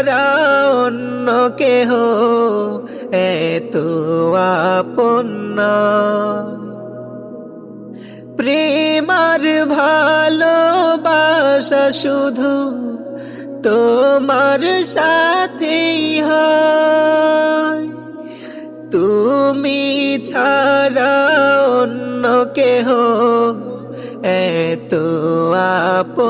ছাড়া অন্য কেহ এত আপন। প্রেমার ভালোবাসা শুধু তোমার হয় তুমি ছাড়া অন্য কেহ আপন নয়।